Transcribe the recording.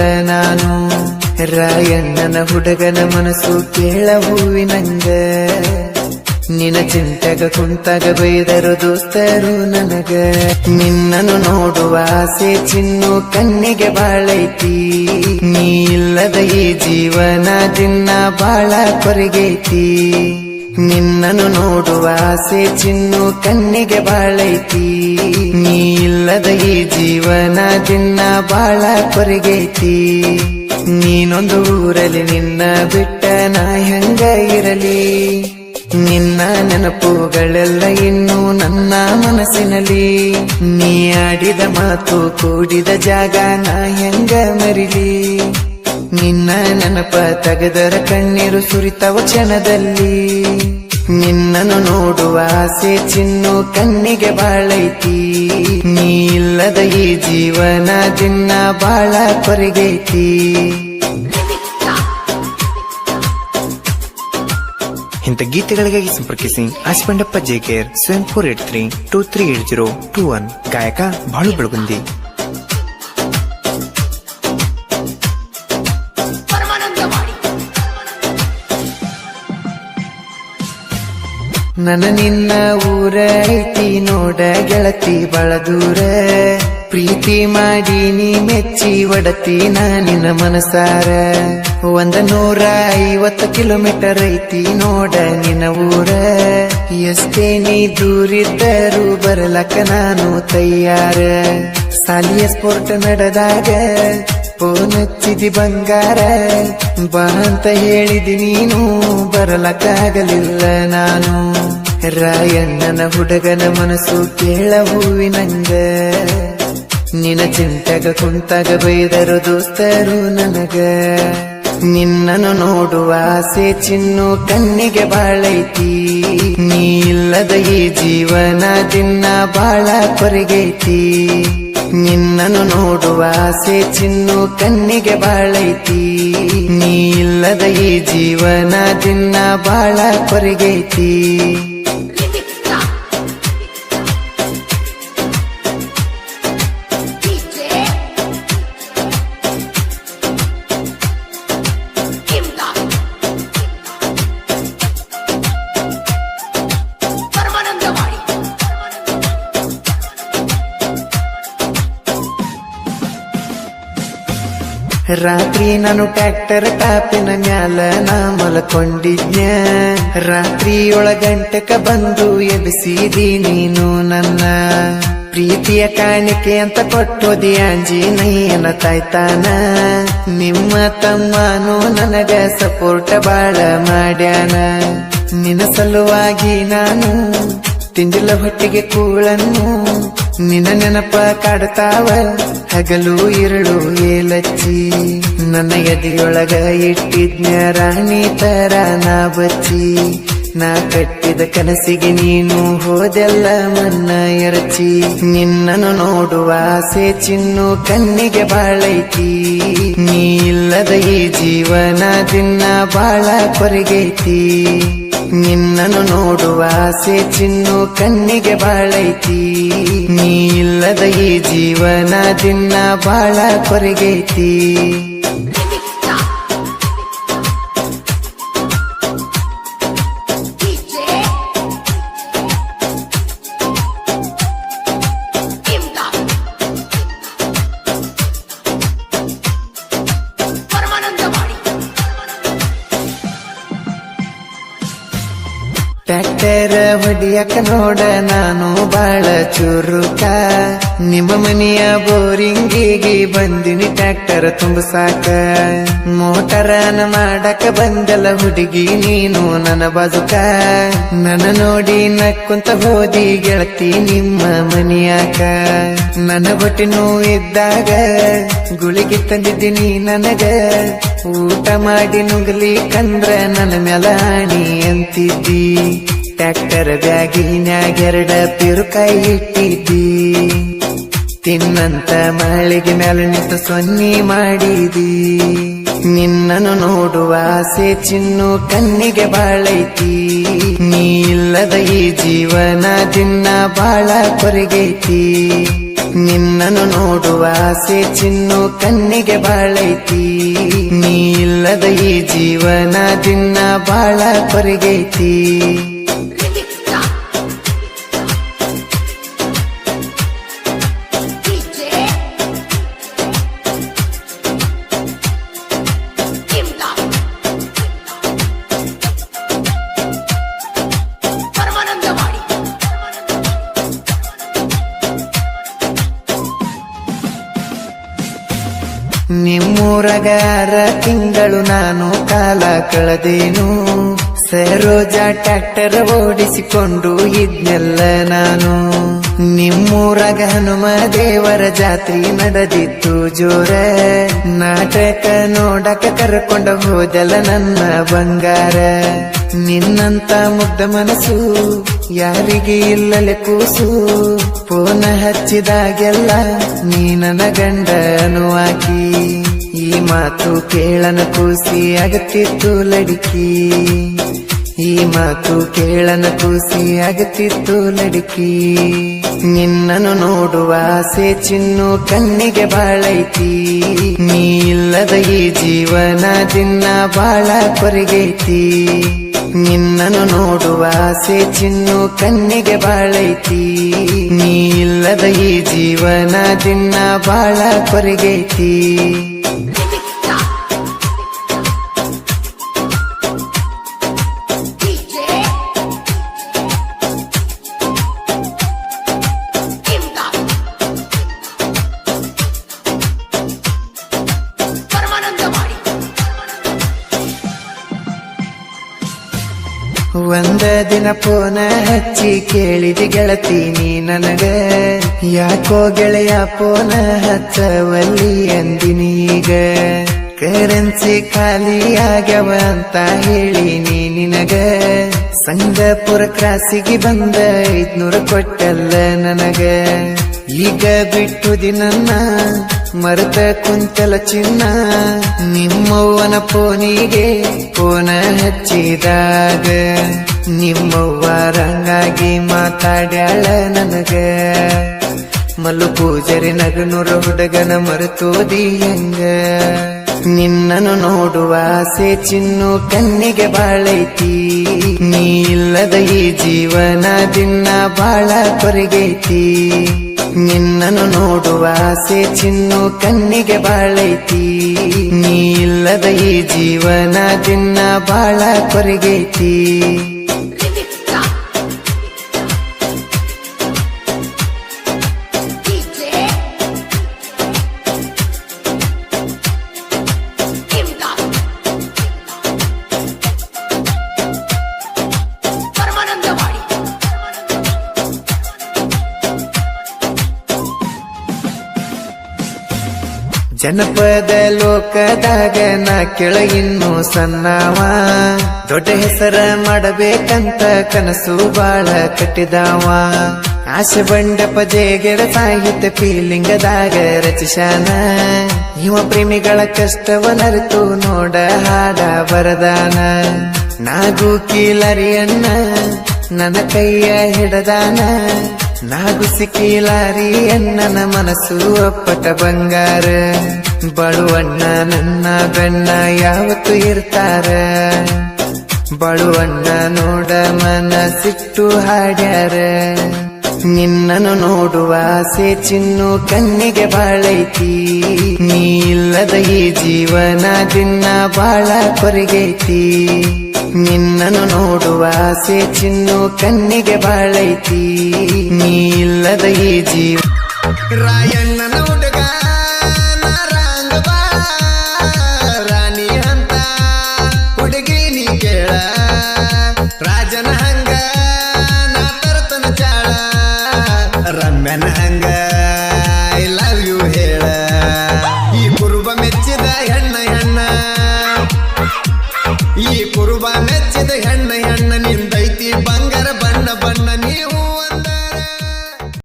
ನಾನು ರಾಯಣ್ಣನ ಹುಡುಗನ ಮನಸ್ಸು ಕೇಳ ಹೂವಿನಂಗ. ನಿನ ಚಿಂತೆಗ ಕುಂತಾಗ ಬೈದರು ದೋಸ್ತರು ನನಗ. ನಿನ್ನನ್ನು ನೋಡುವ ಆಸೆ ಚಿನ್ನು ಕಣ್ಣಿಗೆ ಬಾಳೈತಿ. ನೀ ಇಲ್ಲದ ಈ ಜೀವನ ಚಿನ್ನ ಬಾಳ ಕೊರಗೈತಿ. ನಿನ್ನನ್ನು ನೋಡುವ ಆಸೆ ಚಿನ್ನು ಕಣ್ಣಿಗೆ ಬಾಳೈತಿ. ನೀ ಇಲ್ಲದ ಈ ಜೀವನ ದಿನ ಬಾಳ ಕೊರಗೈತಿ. ನೀನೊಂದು ಊರಲ್ಲಿ ನಿನ್ನ ಬಿಟ್ಟ ನಾ ಹೆಂಗ ಇರಲಿ? ನಿನ್ನ ನೆನಪುಗಳೆಲ್ಲ ಇನ್ನು ನನ್ನ ಮನಸ್ಸಿನಲ್ಲಿ. ನೀ ಆಡಿದ ಮಾತು ಕೂಡಿದ ಜಾಗ ನಾ ಹೆಂಗ ಮರಿಲಿ? ನಿನ್ನ ನೆನಪ ತೆಗೆದರ ಕಣ್ಣೀರು ಸುರಿತವ ಕ್ಷಣದಲ್ಲಿ. ನಿನ್ನನ್ನು ನೋಡುವ ಆಸೆ ಚಿನ್ನು ಕಣ್ಣಿಗೆ ಬಾಳೈತಿ. ನೀ ಇಲ್ಲದ ಈ ಜೀವನ ದಿನ ಬಾಳ ಕೊರಗೈತಿ. ಇಂಥ ಗೀತೆಗಳಿಗಾಗಿ ಸಂಪರ್ಕಿಸಿ ಆಸ್ಪಂಡಪ್ಪ ಜೆ ಕೇರ್ ಸ್ವಯಂ four eight three two three eight zero two one ಗಾಯಕ ಬಾಳು ಬೆಳಗುಂದಿ. ನನ್ನ ನಿನ್ನ ಊರ ಐತಿ ನೋಡ ಗೆಳತಿ ದೂರ. ಪ್ರೀತಿ ಮಾಡಿ ನೀ ಮೆಚ್ಚಿ ಒಡತಿ ನಾ ನಿನ್ನ ಮನಸಾರ. ಒಂದ ನೂರ ಐವತ್ತು ಕಿಲೋಮೀಟರ್ ಐತಿ ನೋಡ ನಿನ್ನ ಊರ. ಎಷ್ಟೇ ನೀ ದೂರಿದ್ದರೂ ಬರಲಕ್ಕ ನಾನು ತಯ್ಯಾರ ಸಾಲಿಯ ಸ್ಪೋರ್ಟ್ ನಡೆದಾಗ ಫೋನ್ ಹಚ್ಚಿದಿ ಬಂಗಾರ, ಬಾ ಅಂತ ಹೇಳಿದಿ ನೀನು, ಬರಲಕ್ಕಾಗಲಿಲ್ಲ ನಾನು. ರಾಯಣ್ಣನ ಹುಡುಗನ ಮನಸ್ಸು ಕೇಳ ಹೂವಿನಂಗ. ನಿನ ಚಿಂತೆಗ ಕುಂತಾಗ ಬೈದರು ದೋಸ್ತರು ನನಗ. ನಿನ್ನನ್ನು ನೋಡುವ ಆಸೆ ಚಿನ್ನು ಕಣ್ಣಿಗೆ ಬಾಳೈತಿ. ನೀ ಇಲ್ಲದ ಈ ಜೀವನ ದಿನ ಬಾಳ ಕೊರಗೈತಿ. ನಿನ್ನನ್ನು ನೋಡುವ ಆಸೆ ಚಿನ್ನು ಕಣ್ಣಿಗೆ ಬಾಳೈತಿ. ನೀ ಇಲ್ಲದ ಈ ಜೀವನ ದಿನ ಬಾಳ ಕೊರಗೈತಿ. ರಾತ್ರಿ ನಾನು ಟ್ಯಾಕ್ಟರ್ ಟಾಪಿನ ಮ್ಯಾಲ ನಾ ಮಲ್ಕೊಂಡಿದ್ನ್ಯ. ರಾತ್ರಿ ಒಳಗಂಟಕ ಬಂದು ಎಬ್ಸಿದಿ ನೀನು ನನ್ನ ಪ್ರೀತಿಯ ಕಾಣಿಕೆ ಅಂತ ಕೊಟ್ಟೋದಿ ಆಂಜನೇಯನ ತಾಯ್ತಾನ. ನಿಮ್ಮ ತಮ್ಮನು ನನಗ ಸಪೋರ್ಟ್ ಬಾಳ ಮಾಡ್ಯಾನ. ನಿನ್ನ ಸಲುವಾಗಿ ನಾನು ತಿಂಡಿಲ ಹೊಟ್ಟಿಗೆ ಕೂಳನ್ನು ನಿನ್ನ ನೆನಪ ಕಾಡ್ತಾವ? ಹಗಲು ಇರಳು ಏಲಚ್ಚಿ. ನನ್ನ ಎದಿಯೊಳಗ ಇಟ್ಟಿದ್ನ ರಾಣಿ ತರ ನಾ ಬಚ್ಚಿ. ನಾ ಕಟ್ಟಿದ ಕನಸಿಗೆ ನೀನು ಹೋದೆಲ್ಲ ಮನ್ನ ಎರಚಿ. ನಿನ್ನನ್ನು ನೋಡುವ ಆಸೆ ಚಿನ್ನು ಕಣ್ಣಿಗೆ ಬಾಳೈತಿ. ನೀ ಇಲ್ಲದ ಈ ಜೀವನ ತಿನ್ನ ಬಾಳ ಕೊರಗೈತಿ. ನಿನ್ನನ್ನು ನೋಡುವ ಆಸೆ ಚಿನ್ನು ಕಣ್ಣಿಗೆ ಬಾಳೈತಿ. ನೀ ಇಲ್ಲದ ಈ ಜೀವನ ದಿನ ಬಾಳ ಕೊರಗೈತಿ. ಟ್ರ್ಯಾಕ್ಟರ್ ಹೊಡಿಯಕ ನೋಡ ನಾನು ಬಾಳ ಚುರುಕ. ನಿಮ್ಮ ಮನೆಯ ಬೋರಿಂಗಿಗೆ ಬಂದಿನಿ ಟ್ರ್ಯಾಕ್ಟರ್ ತುಂಬಸಾಕ ಮೋಟರನ ಮಾಡಕ ಬಂದಲ ಹುಡುಗಿ ನೀನು ನನ್ನ ಬದುಕ ನನ್ನ ನೋಡಿ ನಕ್ಕುಂತ ಹೋದಿ ಗೆಳತಿ ನಿಮ್ಮ ಮನಿಯಾಕ. ನನ್ನ ನೋವು ಇದ್ದಾಗ ಗುಳಿಗೆ ತಂದಿದ್ದೀನಿ ನನಗ. ಊಟ ಮಾಡಿ ನುಗ್ಲಿ ಕಂದ್ರ ನನ್ನ ಮೆಲಾಣಿ ಅಂತಿದ್ದಿ. ಬ್ಯಾಗಿನ್ಯಾಗ ಎರಡ ಪಿರುಕಾಯಿ ಇಟ್ಟಿದ್ದಿ. ತಿನ್ನಂತ ಮಳಿಗೆ ಮೇಲೆ ನಿಂತು ಸೊನ್ನಿ ಮಾಡಿದಿ ನಿನ್ನನ್ನು ನೋಡುವ ಆಸೆ ಚಿನ್ನು ಕಣ್ಣಿಗೆ ಬಾಳೈತಿ. ನೀ ಇಲ್ಲದ ಈ ಜೀವನ ದಿನ ಬಾಳ ಕೊರಗೈತಿ. ನಿನ್ನನ್ನು ನೋಡುವ ಆಸೆ ಚಿನ್ನು ಕಣ್ಣಿಗೆ ಬಾಳೈತಿ. ನೀ ಇಲ್ಲದ ಈ ಜೀವನ ದಿನ ಬಾಳ ಕೊರಗೈತಿ. ನಿಮ್ಮೂರಗಾರ ತಿಂಗಳು ನಾನು ಕಾಲ ಕಳೆದೇನು. ಸರೋಜ ಟ್ಯಾಕ್ಟರ್ ಓಡಿಸಿಕೊಂಡು ಇದ್ನೆಲ್ಲ ನಾನು. ನಿಮ್ಮೂರಗ ಹನುಮ ದೇವರ ಜಾತ್ರೆ ನಡೆದಿತ್ತು ಜೋರ. ನಾಟಕ ನೋಡಕ ಕರ್ಕೊಂಡು ಹೋದಲ್ಲ ನನ್ನ ಬಂಗಾರ. ನಿನ್ನಂತ ಮುಗ್ಧ ಮನಸ್ಸು ಯಾರಿಗೆ ಇಲ್ಲಲೆ ಕೂಸು? ಪೋನ ಹಚ್ಚಿದಾಗೆಲ್ಲ ನೀನನ ಗಂಡನು ಆಗಿ ಈ ಮಾತು ಕೇಳನ ಕೂಸಿ ಅಗತ್ತಿತ್ತು ಲಡಿಕಿ. ಈ ಮಾತು ಕೇಳನ ಕೂಸಿ ಅಗತ್ತಿತ್ತು ಲಡಿಕಿ. ನಿನ್ನನ್ನು ನೋಡುವ ಆಸೆ ಚಿನ್ನು ಕಣ್ಣಿಗೆ ಬಾಳೈತಿ. ನೀ ಇಲ್ಲದ ಈ ಜೀವನ ದಿನ ಬಾಳ ಕೊರಗೈತಿ. ನಿನ್ನನ್ನು ನೋಡುವ ಆಸೆ ಚಿನ್ನು ಕಣ್ಣಿಗೆ ಬಾಳೈತಿ. ನೀ ಇಲ್ಲದ ಈ ಜೀವನ ದಿನ ಬಾಳ ಕೊರಗೈತಿ. ದಿನ ಪೋನ ಹಚ್ಚಿ ಕೇಳಿದಿ ಗೆಳತಿ ನೀ ನನಗ. ಯಾಕೋ ಗೆಳೆಯ ಪೋನ ಹಚ್ಚವಲ್ಲಿ ಅಂದಿನೀಗ ಕರೆನ್ಸಿ ಖಾಲಿ ಆಗ್ಯವ ಅಂತ ಹೇಳಿ ನೀ ನಿನಗ. ಸಂಗಪುರ ಕ್ರಾಸಿಗೆ ಬಂದ ಐದ್ನೂರ ಕೊಟ್ಟಲ್ಲ ನನಗ. ಈಗ ಬಿಟ್ಟು ದಿನನ್ನ ಮರೆತ ಕುಂತಲ ಚಿನ್ನ. ನಿಮ್ಮವ್ವನ ಪೋನಿಗೆ ಪೋನ ಹಚ್ಚಿದಾಗ. ನಿಮ್ಮವ್ವ ರಂಗಾಗಿ ಮಾತಾಡ್ಯಾಳ ನನಗ. ಮಲ್ಲು ಪೂಜರಿ ನಗನೂರ ಹುಡುಗನ ಮರೆತೋದಿ ಹೆಂಗ. ನಿನ್ನನ್ನು ನೋಡುವ ಆಸೆ ಚಿನ್ನು ಕಣ್ಣಿಗೆ ಬಾಳೈತಿ. ನೀ ಇಲ್ಲದ ಈ ಜೀವನ ದಿನ ಬಾಳ ಕೊರಗೈತಿ. ನಿನ್ನನ್ನು ನೋಡುವ ಆಸೆ ಚಿನ್ನು ಕಣ್ಣಿಗೆ ಬಾಳೈತಿ. ನೀ ಇಲ್ಲದ ಈ ಜೀವನ ದಿನ್ನ ಬಾಳ ಕೊರಗೈತಿ. ಜನಪದ ಲೋಕದಾಗ ನಾ ಕೆಳ ಇನ್ನು ಸಣ್ಣವ. ದೊಡ್ಡ ಹೆಸರ ಮಾಡಬೇಕಂತ ಕನಸು ಬಾಳ ಕಟ್ಟಿದಾವ. ಆಶೆ ಬಂಡ ಜೇಗೆಡ ಸಾಹಿತ್ಯ ಫೀಲಿಂಗದಾಗ ರಚಿಸಾನ ಇವ ಪ್ರೇಮಿಗಳ ಕಷ್ಟವನರಿತು ನೋಡ ಹಾಡ ಬರದಾನ. ನಾಗು ಕೀಲರಿಯನ್ನ ನನ್ನ ಕೈಯ ಹಿಡದಾನ. ನಾಗು ಸಿಕ್ಕಿಲಾರಿ ಎನ್ನನ ಮನಸ್ಸು ಅಪ್ಪಟ ಬಂಗಾರ. ಬಳುವಣ್ಣ ನನ್ನ ಬೆನ್ನ ಯಾವತ್ತು ಇರ್ತಾರ. ಬಳುವಣ್ಣ ನೋಡ ಸಿಟ್ಟು ಹಾಡ್ಯಾರ. ನಿನ್ನನ್ನು ನೋಡುವ ಆಸೆ ಚಿನ್ನು ಕಣ್ಣಿಗೆ ಬಾಳೈತಿ. ನೀ ಇಲ್ಲದ ಈ ಜೀವನ ದಿನ ಬಾಳ ಕೊರಗೈತಿ. ನಿನ್ನನ್ನು ನೋಡುವ ಆಸೆ ಚಿನ್ನು ಕಣ್ಣಿಗೆ ಬಾಳೈತಿ. ನೀ ಇಲ್ಲದ ಈ ಜೀವ ರಾಯಣ್ಣನ ರಮ್ಯನ ಹಂಗ